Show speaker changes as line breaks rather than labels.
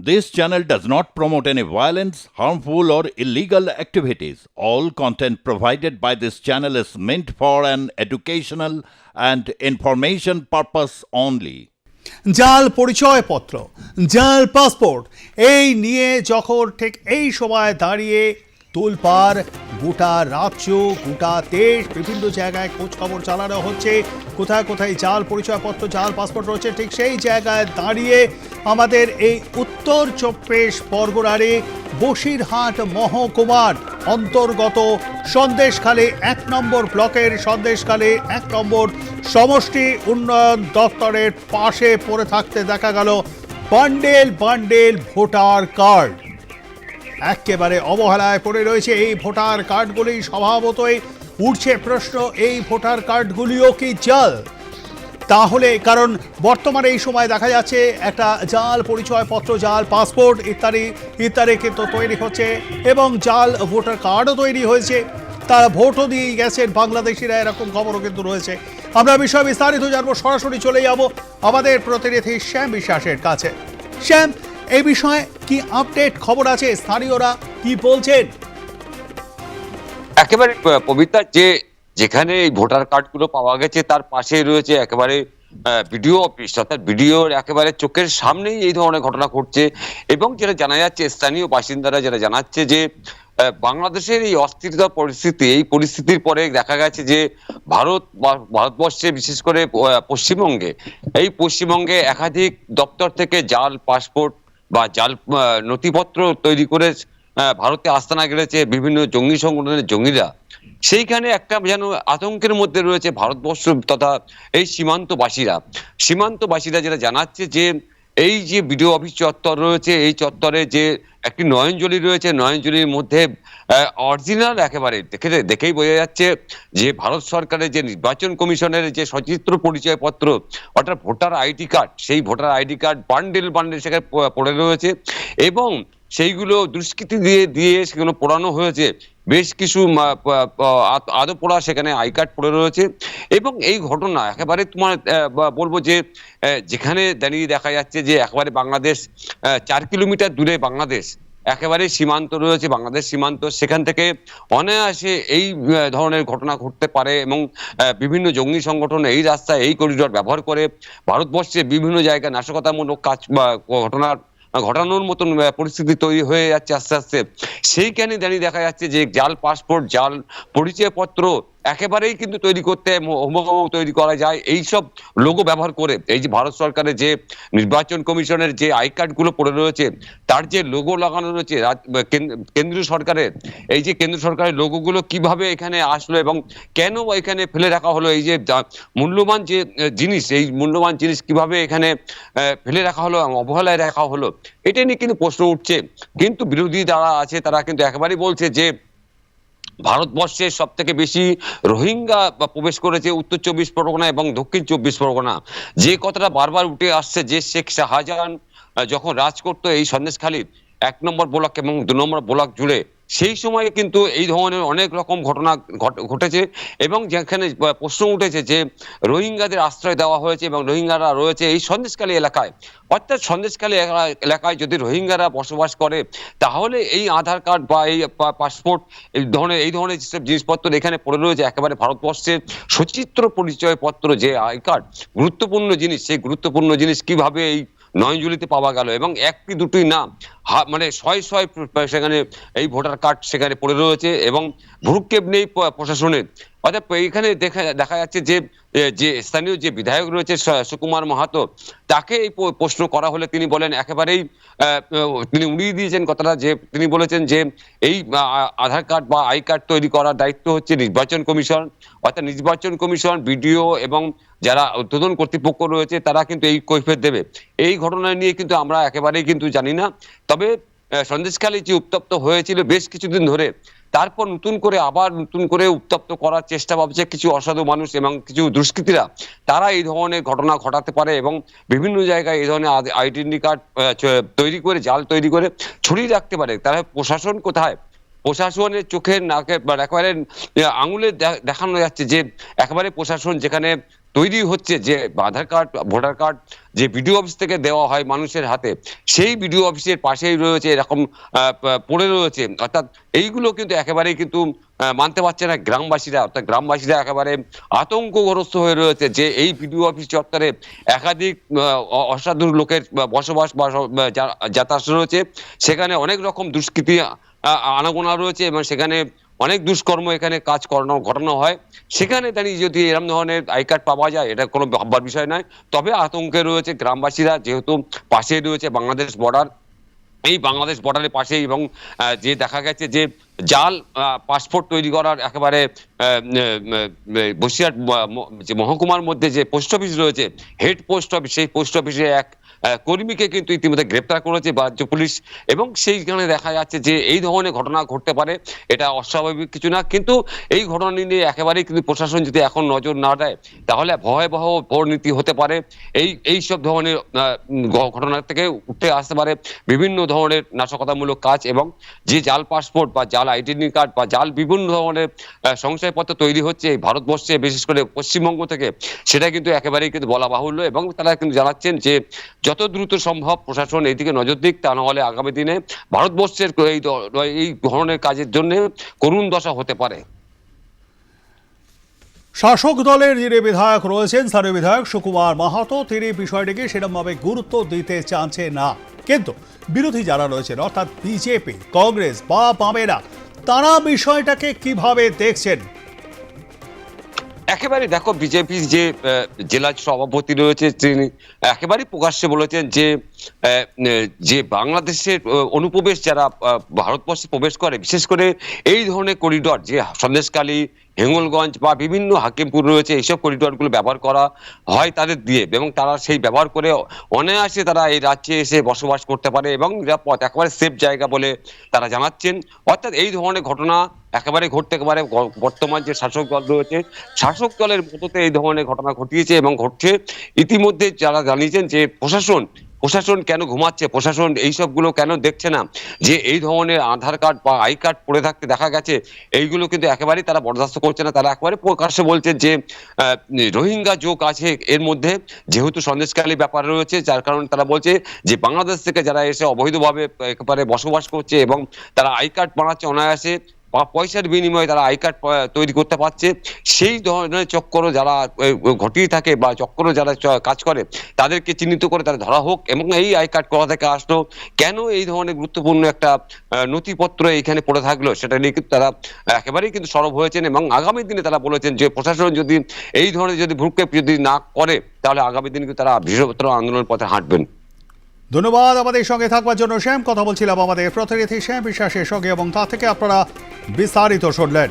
This channel does not promote any violence, harmful, or illegal activities. All content provided by this channel is meant for an educational and information purpose only.
জাল পরিচয়পত্র জাল passport এই নিয়ে যখন ঠিক এই সময় দাঁড়িয়ে তোলপার গোটা রাজ্য, গোটা দেশ বিভিন্ন জায়গায় খোঁজ খবর চালানো হচ্ছে। কোথায় কোথায় জাল পরিচয়পত্র, জাল পাসপোর্ট রয়েছে, ঠিক সেই জায়গায় দাঁড়িয়ে আমাদের এই উত্তর চব্বিশ পরগনারে বসিরহাট মহকুমার অন্তর্গত সন্দেশখালী এক নম্বর ব্লকের সন্দেশখালী এক নম্বর সমষ্টি উন্নয়ন দপ্তরের পাশে পড়ে থাকতে দেখা গেল বান্ডেল বান্ডেল ভোটার কার্ড। একেবারে অবহেলায় পড়ে রয়েছে এই ভোটার কার্ডগুলি। স্বভাবতই উঠছে প্রশ্ন, এই ভোটার কার্ডগুলিও কি জাল? তাহলে কারণ বর্তমানে এই সময় দেখা যাচ্ছে একটা জাল পরিচয়পত্র, জাল পাসপোর্ট ইত্যাদি ইত্যাদি কিন্তু তৈরি হচ্ছে এবং জাল ভোটার কার্ডও তৈরি হয়েছে। তারা ভোটও দিয়ে গেছেন বাংলাদেশিরা, এরকম খবরও কিন্তু রয়েছে। আমরা বিষয় বিস্তারিত জানব, সরাসরি চলে যাব আমাদের প্রতিনিধি শ্যাম বিশ্বাসের কাছে। শ্যাম এই বিষয়ে কি আপডেট খবর আছে? স্থানীয়রা কি বলছেন?
একেবারে পবিত্রা, যে যেখানে এই ভোটার কার্ডগুলো পাওয়া গেছে, তার পাশেই রয়েছে একেবারে বিডিও অফিস, অর্থাৎ বিডিওর একেবারে চোখের সামনেই এই ধরনের ঘটনা ঘটছে। এবং যেটা জানা যাচ্ছে, স্থানীয় বাসিন্দারা যেটা জানাচ্ছে যে বাংলাদেশের এই অস্থিরতা পরিস্থিতি, এই পরিস্থিতির পরে দেখা গেছে যে, ভারত ভারতবর্ষে বিশেষ করে পশ্চিমবঙ্গে, এই পশ্চিমবঙ্গে একাধিক দপ্তর থেকে জাল, পাসপোর্ট বা জাল নথিপত্র তৈরি করে ভারতে আস্তানা গেড়েছে বিভিন্ন জঙ্গি সংগঠনের জঙ্গিরা। সেইখানে একটা যেন আতঙ্কের মধ্যে রয়েছে ভারতবর্ষ তথা এই সীমান্তবাসীরা। সীমান্তবাসীরা যেটা জানাচ্ছে যে এই যে বিডিও অফিস চত্বর রয়েছে, এই চত্বরে যে একটি নয়নজলি রয়েছে, নয়নজলির মধ্যে অরিজিনাল একেবারে দেখে, দেখেই বোঝা যাচ্ছে যে ভারত সরকারের যে নির্বাচন কমিশনের যে সচিত্র পরিচয়পত্র, অর্থাৎ ভোটার আইডি কার্ড, সেই voter ID card bundle bundle সেখানে পড়ে রয়েছে এবং সেইগুলো দুষ্কৃতি দিয়ে দিয়ে সেগুলো পোড়ানো হয়েছে। বেশ কিছু মা- প- প- আদ- আদো পোড়া সেখানে আই কার্ড পড়ে রয়েছে এবং এই ঘটনা একেবারে তোমার বলব যে যেখানে দাঁড়িয়ে দেখা যাচ্ছে যে একেবারে বাংলাদেশ চার কিলোমিটার দূরে বাংলাদেশ, একেবারে সীমান্ত রয়েছে, বাংলাদেশ সীমান্ত, সেখান থেকে অনায়াসে এই ধরনের ঘটনা ঘটতে পারে এবং বিভিন্ন জঙ্গি সংগঠন এই রাস্তা এই করিডোর ব্যবহার করে ভারতবর্ষে বিভিন্ন জায়গায় নাশকতামূলক কাজ, বা, ঘটনার ঘটানোর মতন পরিস্থিতি তৈরি হয়ে যাচ্ছে আস্তে আস্তে। সেইখানে দাঁড়িয়ে দেখা যাচ্ছে যে জাল, পাসপোর্ট, জাল, পরিচয়পত্র একেবারেই কিন্তু তৈরি করতে ম- হুবহু তৈরি করা যায়। এই সব লোগো ব্যবহার করে এই যে ভারত সরকারের যে নির্বাচন কমিশনের যে আই কার্ডগুলো পড়ে রয়েছে, তার যে লোগো লাগানো রয়েছে কেন্দ্রীয় সরকারের, এই যে কেন্দ্র সরকারের লোগো গুলো কীভাবে এখানে আসলো এবং কেন এখানে ফেলে রাখা হলো, এই যে মূল্যবান যে জিনিস, এই মূল্যবান জিনিস কীভাবে এখানে ফেলে রাখা হলো এবং অবহেলায় রাখা হলো, এটা নিয়ে কিন্তু প্রশ্ন উঠছে। কিন্তু বিরোধী যারা আছে, তারা কিন্তু একেবারেই বলছে যে ভারতবর্ষে সব থেকে বেশি রোহিঙ্গা প্রবেশ করেছে উত্তর চব্বিশ পরগনা এবং দক্ষিণ চব্বিশ পরগনা। যে কথাটা বারবার উঠে আসছে যে শেখ শাহজাহান যখন রাজ করতো এই সন্দেশখালীর এক নম্বর ব্লক এবং দু নম্বর ব্লক জুড়ে সেই সময়ে কিন্তু এই ধরনের অনেক রকম ঘটনা ঘট- ঘটেছে এবং যেখানে প্রশ্ন উঠেছে যে রোহিঙ্গাদের আশ্রয় দেওয়া হয়েছে এবং রোহিঙ্গারা রয়েছে এই সন্দেশকালী এলাকায়। অর্থাৎ সন্দেশকালী এলাকায় যদি রোহিঙ্গারা বসবাস করে, তাহলে এই আধার কার্ড বা এই পাসপোর্ট, এই ধরনের এই ধরনের যেসব জিনিসপত্র এখানে পড়ে রয়েছে, একেবারে ভারতবর্ষের সচিত্র পরিচয়পত্র যে আই কার্ড, গুরুত্বপূর্ণ জিনিস, সেই গুরুত্বপূর্ণ জিনিস কীভাবে এই নয়নজুলিতে পাওয়া গেল এবং একটি দুটি না মানে শয় শয় সেখানে এই ভোটার কার্ড সেখানে পড়ে রয়েছে এবং ভ্রুক্ষেপ নেই প্রশাসনের অর্থাৎ এখানে দেখা দেখা যাচ্ছে যে যে স্থানীয় যে বিধায়ক রয়েছে সুকুমার মাহাতো, তাকে এই প্রশ্ন করা হলে তিনি বলেন একেবারেই তিনি উড়িয়ে দিয়েছেন কথাটা যে, তিনি বলেছেন যে এই আধার কার্ড বা আই কার্ড তৈরি করার দায়িত্ব হচ্ছে নির্বাচন কমিশন। অর্থাৎ নির্বাচন কমিশন, বিডিও এবং যারা উদ্বোধন কর্তৃপক্ষ রয়েছে, তারা কিন্তু এই কৈফিয়ত দেবে। এই ঘটনা নিয়ে কিন্তু আমরা একেবারেই কিন্তু জানি না। তবে সন্দেশখালী যে উত্তপ্ত হয়েছিল বেশ কিছুদিন ধরে, তারপর নতুন করে আবার নতুন করে উত্তপ্ত করার চেষ্টা ভাবছে কিছু অসাধু মানুষ এবং কিছু দুষ্কৃতীরা। তারা এই ধরনের ঘটনা ঘটাতে পারে এবং বিভিন্ন জায়গায় এই ধরনের আইডেন্টি কার্ড তৈরি করে, জাল তৈরি করে ছড়িয়ে রাখতে পারে। তারা প্রশাসন কোথায়? প্রশাসনের চোখের নাকে একেবারে আঙুলে দেখানো যাচ্ছে যে, একেবারে প্রশাসন যেখানে তৈরি হচ্ছে যে আধার কার্ড, ভোটার কার্ড যে বিডিও অফিস থেকে দেওয়া হয় মানুষের হাতে, সেই বিডিও অফিসের পাশেই রয়েছে, এরকম পড়ে রয়েছে। অর্থাৎ এইগুলো কিন্তু একেবারেই কিন্তু মানতে পারছে না গ্রামবাসীরা। অর্থাৎ গ্রামবাসীরা একেবারে আতঙ্কগ্রস্ত হয়ে রয়েছে যে এই বিডিও অফিস চত্বরে একাধিক অসাধু লোকের বসবাস বা যাতায়াত রয়েছে। সেখানে অনেক রকম দুষ্কৃতি আনাগোনা রয়েছে এবং সেখানে অনেক দুষ্কর্ম এখানে কাজ করানো, ঘটানো হয়। সেখানে দাঁড়িয়ে যদি এরকম ধরনের আই কার্ড পাওয়া যায়, এটা কোনো ভাববার বিষয় নয়। তবে আতঙ্কে রয়েছে গ্রামবাসীরা, যেহেতু পাশেই রয়েছে বাংলাদেশ বর্ডার এই বাংলাদেশ বর্ডারের পাশে এবং যে দেখা গেছে যে জাল পাসপোর্ট তৈরি করার একেবারে বসিরহাট যে মহকুমার মধ্যে যে পোস্ট অফিস রয়েছে হেড পোস্ট অফিস সেই পোস্ট অফিসে এক কর্মীকে কিন্তু ইতিমধ্যে গ্রেপ্তার করেছে রাজ্য পুলিশ এবং সেইখানে দেখা যাচ্ছে যে এই ধরনের ঘটনা ঘটতে পারে, এটা অস্বাভাবিক কিছু না। কিন্তু এই ঘটনা নিয়ে একেবারেই কিন্তু প্রশাসন যদি এখন নজর না দেয়, তাহলে ভয়াবহ পরিণতি হতে পারে। এই এই সব ধরনের ঘটনা থেকে উঠে আসতে পারে বিভিন্ন ধরনের নাশকতামূলক কাজ এবং যে জাল পাসপোর্ট বা জাল আইডেন্টি কার্ড বা জাল বিভিন্ন ধরনের সংশয়পত্র তৈরি হচ্ছে এই ভারতবর্ষে, বিশেষ করে পশ্চিমবঙ্গ থেকে, সেটা কিন্তু একেবারেই কিন্তু বলা বাহুল্য এবং তারা কিন্তু জানাচ্ছেন যে যত দ্রুত সম্ভব প্রশাসন এইদিকে নজর দিক, তা নাহলে আগামী দিনে ভারতবর্ষের এই এই ধরনের কাজের জন্য করুণ দশা হতে পারে।
শাসক দলের যিনি বিধায়ক রয়েছেন, স্থানীয় বিধায়ক সুকুমার মাহাতো, তিনি বিষয়টিকে সেরকমভাবে গুরুত্ব দিতে চাচ্ছে না। কিন্তু বিরোধী যারা রয়েছেন, অর্থাৎ বিজেপি, কংগ্রেস বা বামেরা, তারা বিষয়টাকে কীভাবে দেখছেন?
একেবারে দেখো বিজেপির যে জেলা সভাপতি রয়েছে তিনি একেবারে প্রকাশ্যে বলেছেন যে যে বাংলাদেশের অনুপ্রবেশ যারা ভারতবর্ষে প্রবেশ করে, বিশেষ করে এই ধরনের করিডর যে সন্দেশকালী হেঙ্গলগঞ্জ বা বিভিন্ন হাকিমপুর রয়েছে, এইসব করিডরগুলো ব্যবহার করা হয় তাদের দিয়ে এবং তারা সেই ব্যবহার করে অনায়াসে তারা এই রাজ্যে এসে বসবাস করতে পারে এবং নিরাপদ, একেবারে সেফ জায়গা বলে তারা জানাচ্ছেন। অর্থাৎ এই ধরনের ঘটনা একেবারে ঘটতে গ- বর্তমান যে শাসক দল রয়েছে, শাসক দলের মতোতে এই ধরনের ঘটনা ঘটিয়েছে এবং ঘটছে। ইতিমধ্যে যারা জানিয়েছেন যে প্রশাসন প্রশাসন কেন ঘুমাচ্ছে, প্রশাসন এই সবগুলো কেন দেখছে না, যে এই ধরনের আধার কার্ড বা আই কার্ড পড়ে থাকতে দেখা গেছে, এইগুলো কিন্তু একেবারেই তারা বরদাস্ত করছে না। তারা একেবারে প্রকাশ্যে বলছে যে রোহিঙ্গা যোগ আছে এর মধ্যে, যেহেতু সন্দেশকালী ব্যাপার রয়েছে, যার কারণে তারা বলছে যে বাংলাদেশ থেকে যারা এসে অবৈধভাবে একেবারে বসবাস করছে এবং তারা আই কার্ড বানাচ্ছে অনায়াসে পয়সার বিনিময়ে তারা আই কার্ড তৈরি করতে পারছে। সেই ধরনের চক্র যারা ঘটিয়ে থাকে বা চক্র যারা কাজ করে, তাদেরকে চিহ্নিত করে তারা ধরা হোক এবং এই আই কার্ড কোথা থেকে আসলো, কেন এই ধরনের গুরুত্বপূর্ণ একটা নথিপত্র এইখানে পড়ে থাকল, সেটা নিয়ে কিন্তু তারা একেবারেই কিন্তু সরব হয়েছেন এবং আগামী দিনে তারা বলেছেন যে প্রশাসন যদি এই ধরনের যদি ভ্রুক্ষেপ যদি না করে, তাহলে আগামী দিনে কিন্তু তারা বৃহত্তর আন্দোলনের পথে হাঁটবেন।
ধন্যবাদ আমাদের সঙ্গে থাকবার জন্য। শ্যাম, কথা বলছিলাম আমাদের প্রতিনিধি শ্যাম বিশ্বাসের সঙ্গে এবং তা থেকে আপনারা বিস্তারিত শুনলেন।